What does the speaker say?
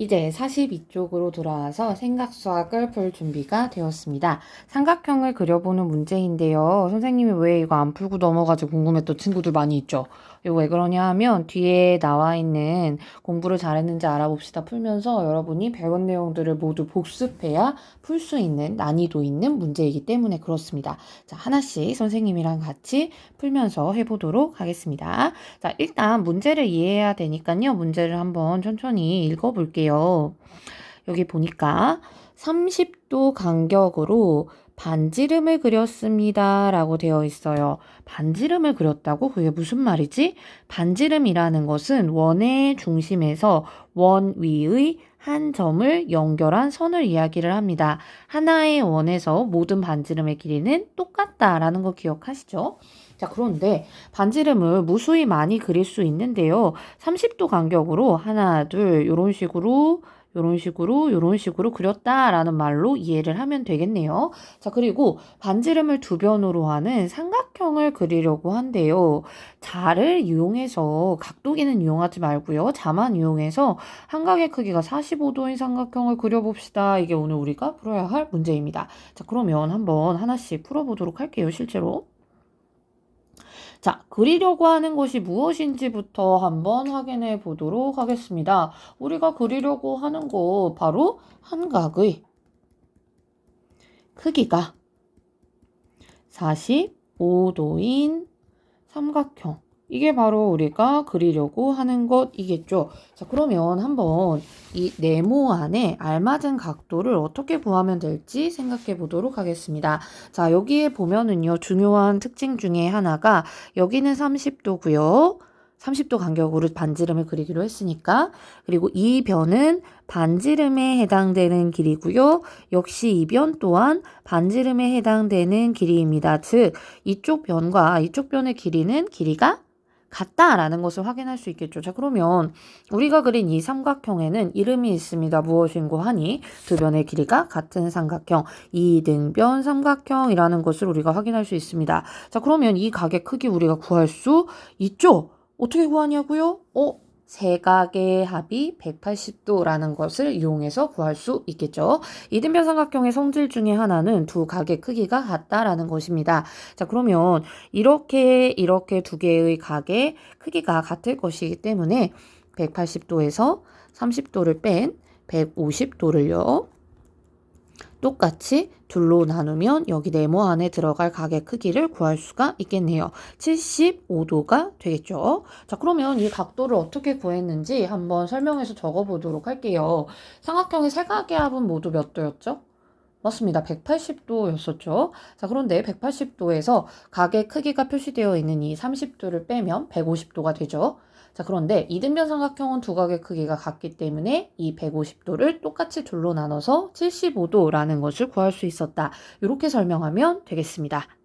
이제 42쪽으로 돌아와서 생각 수학을 풀 준비가 되었습니다. 삼각형을 그려보는 문제인데요. 선생님이 왜 이거 안 풀고 넘어가지 궁금했던 친구들 많이 있죠. 이거 왜 그러냐 하면 뒤에 나와 있는 공부를 잘했는지 알아봅시다 풀면서 여러분이 배운 내용들을 모두 복습해야 풀 수 있는 난이도 있는 문제이기 때문에 그렇습니다. 자, 하나씩 선생님이랑 같이 풀면서 해보도록 하겠습니다. 자, 일단 문제를 이해해야 되니까요. 문제를 한번 천천히 읽어볼게요. 여기 보니까 30도 간격으로 반지름을 그렸습니다. 라고 되어 있어요. 반지름을 그렸다고? 그게 무슨 말이지? 반지름이라는 것은 원의 중심에서 원 위의 한 점을 연결한 선을 이야기를 합니다. 하나의 원에서 모든 반지름의 길이는 똑같다라는 거 기억하시죠? 자, 그런데 반지름을 무수히 많이 그릴 수 있는데요. 30도 간격으로 하나, 둘, 요런 식으로 요런 식으로 요런 식으로 그렸다라는 말로 이해를 하면 되겠네요. 자, 그리고 반지름을 두 변으로 하는 삼각형을 그리려고 한대요. 자를 이용해서 각도기는 이용하지 말고요. 자만 이용해서 한각의 크기가 45도인 삼각형을 그려봅시다. 이게 오늘 우리가 풀어야 할 문제입니다. 자, 그러면 한번 하나씩 풀어보도록 할게요. 실제로. 자, 그리려고 하는 것이 무엇인지부터 한번 확인해 보도록 하겠습니다. 우리가 그리려고 하는 거 바로 한각의 크기가 45도인 삼각형. 이게 바로 우리가 그리려고 하는 것이겠죠. 자, 그러면 한번 이 네모 안에 알맞은 각도를 어떻게 구하면 될지 생각해 보도록 하겠습니다. 자, 여기에 보면은요, 중요한 특징 중에 하나가 여기는 30도고요. 30도 간격으로 반지름을 그리기로 했으니까. 그리고 이 변은 반지름에 해당되는 길이고요. 역시 이 변 또한 반지름에 해당되는 길이입니다. 즉, 이쪽 변과 이쪽 변의 길이는 길이가 같다라는 것을 확인할 수 있겠죠. 자, 그러면 우리가 그린 이 삼각형에는 이름이 있습니다. 무엇인고 하니 두 변의 길이가 같은 삼각형, 이등변 삼각형이라는 것을 우리가 확인할 수 있습니다. 자, 그러면 이 각의 크기 우리가 구할 수 있죠? 어떻게 구하냐고요? 어? 세 각의 합이 180도라는 것을 이용해서 구할 수 있겠죠. 이등변 삼각형의 성질 중에 하나는 두 각의 크기가 같다라는 것입니다. 자, 그러면 이렇게 이렇게 두 개의 각의 크기가 같을 것이기 때문에 180도에서 30도를 뺀 150도를요. 똑같이 둘로 나누면 여기 네모 안에 들어갈 각의 크기를 구할 수가 있겠네요. 75도가 되겠죠. 자, 그러면 이 각도를 어떻게 구했는지 한번 설명해서 적어보도록 할게요. 삼각형의 세 각의 합은 모두 몇 도였죠? 맞습니다. 180도였었죠. 자, 그런데 180도에서 각의 크기가 표시되어 있는 이 30도를 빼면 150도가 되죠. 자, 그런데 이등변 삼각형은 두 각의 크기가 같기 때문에 이 150도를 똑같이 둘로 나눠서 75도라는 것을 구할 수 있었다. 이렇게 설명하면 되겠습니다.